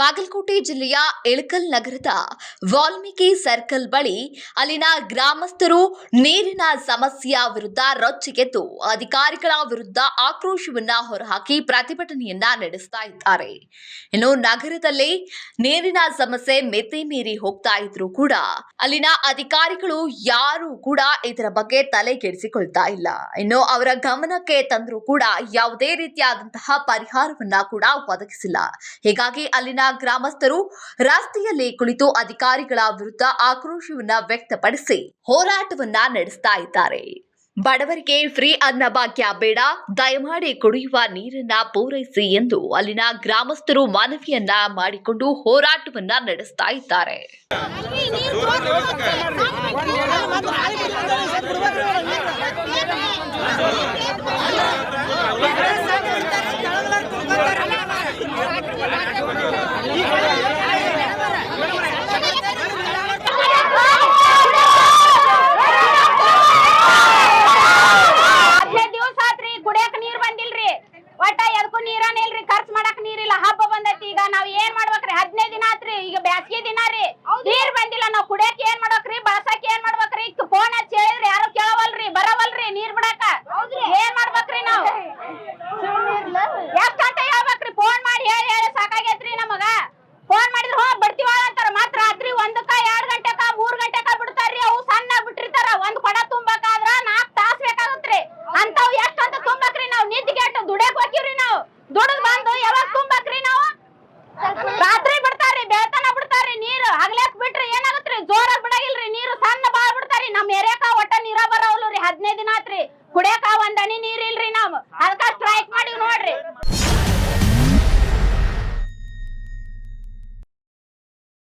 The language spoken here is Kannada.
ಬಾಗಲಕೋಟೆ ಜಿಲ್ಲೆಯ ಇಳಕಲ್ ನಗರದ ವಾಲ್ಮೀಕಿ ಸರ್ಕಲ್ ಬಳಿ ಅಲ್ಲಿನ ಗ್ರಾಮಸ್ಥರು ನೀರಿನ ಸಮಸ್ಯೆಯ ವಿರುದ್ಧ ರೊಚ್ಚಿಗೆದ್ದು ಅಧಿಕಾರಿಗಳ ವಿರುದ್ಧ ಆಕ್ರೋಶವನ್ನ ಹೊರಹಾಕಿ ಪ್ರತಿಭಟನೆಯನ್ನ ನಡೆಸ್ತಾ ಇದ್ದಾರೆ. ಇನ್ನು ನಗರದಲ್ಲಿ ನೀರಿನ ಸಮಸ್ಯೆ ಮೆತೆ ಮೀರಿ ಹೋಗ್ತಾ ಇದ್ರು ಕೂಡ ಅಲ್ಲಿನ ಅಧಿಕಾರಿಗಳು ಯಾರು ಕೂಡ ಇದರ ಬಗ್ಗೆ ತಲೆ ಕೆಡಿಸಿಕೊಳ್ತಾ ಇಲ್ಲ. ಇನ್ನು ಅವರ ಗಮನಕ್ಕೆ ತಂದರೂ ಕೂಡ ಯಾವುದೇ ರೀತಿಯಾದಂತಹ ಪರಿಹಾರವನ್ನ ಕೂಡ ಒದಗಿಸಿಲ್ಲ. ಹೀಗಾಗಿ ಅಲ್ಲಿನ ಗ್ರಾಮಸ್ಥರು ರಸ್ತೆಯಲ್ಲಿ ಕುಳಿತು ಅಧಿಕಾರಿಗಳ ವಿರುದ್ಧ ಆಕ್ರೋಶವನ್ನ ವ್ಯಕ್ತಪಡಿಸಿ ಹೋರಾಟವನ್ನ ನಡೆಸ್ತಾ ಇದ್ದಾರೆ. ಬಡವರಿಗೆ ಫ್ರೀ ಅನ್ನಭಾಗ್ಯ ಬೇಡ, ದಯಮಾಡಿ ಕುಡಿಯುವ ನೀರನ್ನ ಪೂರೈಸಿ ಎಂದು ಅಲ್ಲಿನ ಗ್ರಾಮಸ್ಥರು ಮನವಿಯನ್ನ ಮಾಡಿಕೊಂಡು ಹೋರಾಟವನ್ನ ನಡೆಸ್ತಾ ಇದ್ದಾರೆ ಹದಿನೈದು ದಿವಸ ಆತ್ರಿ ಕುಡಿಯಕ್ ನೀರ್ ಬಂದಿಲ್ರಿ ಒಟ್ಟ ಎದಕ್ಕೂ ನೀರನ ಇಲ್ರಿ ಖರ್ಚ್ ಮಾಡಕ್ ನೀರಿಲ್ಲ ಹಬ್ಬ ಬಂದೈತಿ ಈಗ ನಾವ್ ಏನ್ ಮಾಡ್ಬೇಕ್ರಿ ಈಗ ಬ್ಯಾಸಗಿ ದಿನ ರೀ. ನೀರ್ ಬಂದಿಲ್ಲ ನಾವ್ ಕುಡಿಯಕ್ ಏನ್ ಮಾಡ್ಬೇಕ್ರಿ? ಬಳಸಕ್ ಏನ್ ಮಾಡ್ಬೇಕ್ರಿ? ಫೋನ್ ಹಚ್ಚಿ ಹೇಳಿದ್ರಿ ಯಾರು ಕೇಳವಲ್ರಿ? ಬರವಲ್ರಿ ನೀರ್ ಬಿಡಾಕ? ಏನ್ ಮಾಡ್ಬೇಕ್ರಿ ನಾವ್? ಎಷ್ಟ್ ಅಂತ ಹೇಳ್ಬೇಕ್ರಿ? ಫೋನ್ ಮಾಡಿ ಹೇಳಿ ಹೇಳಿ ಸಾಕಾಗೈತ್ರಿ ನಮಗ. ಫೋನ್ ಮಾಡಿದ್ರ ಹೋ ಬರ್ತೀವ ಅಂತಾರ. ಮತ್ ರಾತ್ರಿ ಒಂದಕ್ಕ ಎರಡ್ ಗಂಟೆಕ ಮೂರ್ ಗಂಟೆಕ ಬಿಡ್ತಾರ್ರಿ. ಅವು ಸಣ್ಣ ಬಿಟ್ಟಿರ್ತಾರ. ಒಂದ್ ಕೊಡ ತುಂಬಕಾದ್ರ ನಾಕ್ ತಾಸ್ ಬೇಕಾಗತ್ರಿ. ಅಂತಾವ್ ಎಷ್ಟ್ ಅಂತ ತುಂಬಕ್ರಿ ನಾವ್. ನಿದ್ಗೆಟ್ಟು ದುಡಿಯಕ್ ಹೋಗಿವ್ರಿ ನಾವು. ದುಡದ್ ಬಂದು ಯಾವಾಗ ತುಂಬಕ್ರಿ ನಾವು ರಾತ್ರಿ ಬಿಡ್ತಾರ್ರಿ ಬೆಳ್ತನ ಬಿಡ್ತಾರ್ರಿ ನೀರು ಹಗ್ಲಕ್ ಬಿಟ್ರಿ ಏನಾಗತ್ರಿ ಜೋರಾಗ್ ಬಿಡಂಗಿಲ್ರಿ ನೀರು ಸಣ್ಣ ಬಾಳ್ ಬಿಡ್ತಾರಿ ನಮ್ ಏರಿಯಾಕ ಒಟ್ಟ ನೀರ ಬರವಲ್ರಿ ಹದಿನೈದು ದಿನ ಆತ್ರಿ ಕುಡಿಯಾಕ ಒಂದ್ ನೀರ್